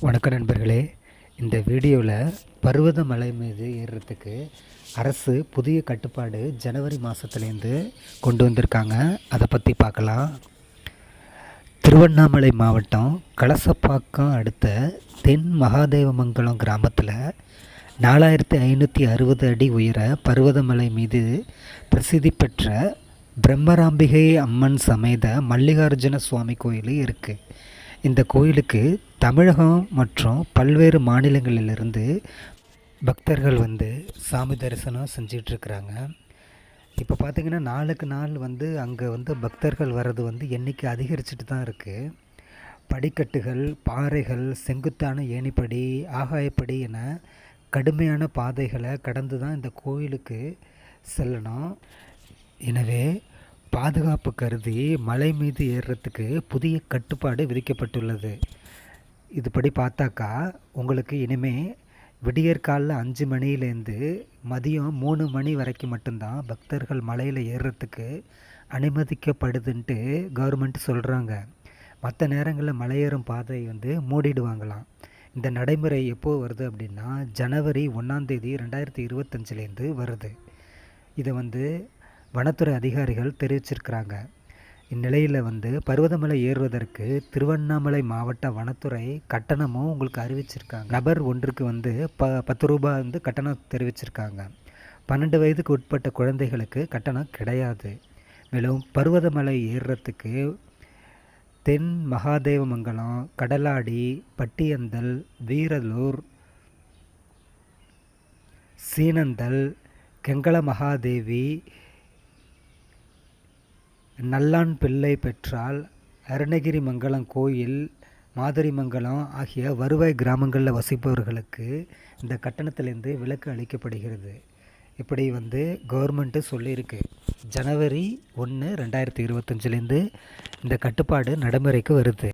வணக்கம் நண்பர்களே இந்த வீடியோவில் பருவதமலை மீது ஏறுறதுக்கு அரசு புதிய கட்டுப்பாடு ஜனவரி மாதத்துலேருந்து கொண்டு வந்திருக்காங்க. அதை பற்றி பார்க்கலாம் திருவண்ணாமலை மாவட்டம் கலசப்பாக்கம் அடுத்த தென் மகாதேவமங்கலம் கிராமத்தில் நாலாயிரத்தி ஐநூற்றி அறுபது அடி உயர பருவதமலை மீது பிரசித்தி பெற்ற பிரம்மராம்பிகை அம்மன் சமேத மல்லிகார்ஜுன சுவாமி கோயில் இருக்குது இந்த கோயிலுக்கு தமிழகம் மற்றும் பல்வேறு மாநிலங்களிலிருந்து பக்தர்கள் வந்து சாமி தரிசனம் செஞ்சிட்ருக்குறாங்க. இப்போ பார்த்திங்கன்னா நாளுக்கு நாள் வந்து அங்கே வந்து பக்தர்கள் வர்றது வந்து எண்ணிக்கை அதிகரிச்சுட்டு தான் இருக்குது படிக்கட்டுகள் பாறைகள் செங்குத்தான ஏணிப்படி ஆகாயப்படி என கடுமையான பாதைகளை கடந்து தான் இந்த கோயிலுக்கு செல்லணும். எனவே பாதுகாப்பு கருதி மலை மீது ஏறுறதுக்கு புதிய கட்டுப்பாடு விதிக்கப்பட்டுள்ளது. இதுபடி பார்த்தாக்கா உங்களுக்கு இனிமே விடியற்காலில் அஞ்சு மணிலேருந்து மதியம் மூணு மணி வரைக்கும் மட்டும்தான் பக்தர்கள் மலையில் ஏறுறதுக்கு அனுமதிக்கப்படுதுன்ட்டு கவர்மெண்ட் சொல்கிறாங்க மற்ற நேரங்களில் மலையேறும் பாதை வந்து மூடிடுவாங்களாம். இந்த நடைமுறை எப்போ வருது அப்படின்னா ஜனவரி ஒன்றாந்தேதி ரெண்டாயிரத்தி இருபத்தஞ்சிலேருந்து வருது. இதை வந்து வனத்துறை அதிகாரிகள் தெரிவிச்சிருக்கிறாங்க. இந்நிலையில் வந்து பருவதமலை ஏறுவதற்கு திருவண்ணாமலை மாவட்ட வனத்துறை கட்டணமும் உங்களுக்கு அறிவிச்சிருக்காங்க. நபர் ஒன்றுக்கு வந்து ப பத்து ரூபாய் வந்து கட்டணம் தெரிவிச்சிருக்காங்க. பன்னெண்டு வயதுக்கு உட்பட்ட குழந்தைகளுக்கு கட்டணம் கிடையாது. மேலும் பருவதமலை ஏறுறதுக்கு தென் மகாதேவமங்கலம் கடலாடி பட்டியந்தல் வீரலூர் சீனந்தல் கெங்கள மகாதேவி நல்லான் பிள்ளை பெற்றால் அருணகிரி மங்கலம் கோயில் மாதிரிமங்கலம் ஆகிய வருவாய் கிராமங்களில் வசிப்பவர்களுக்கு இந்த கட்டணத்திலேருந்து விலக்கு அளிக்கப்படுகிறது. இப்படி வந்து கவர்மெண்ட்டு சொல்லியிருக்கு. ஜனவரி ஒன்று ரெண்டாயிரத்தி இருபத்தஞ்சிலேருந்து இந்த கட்டுப்பாடு நடைமுறைக்கு வருது.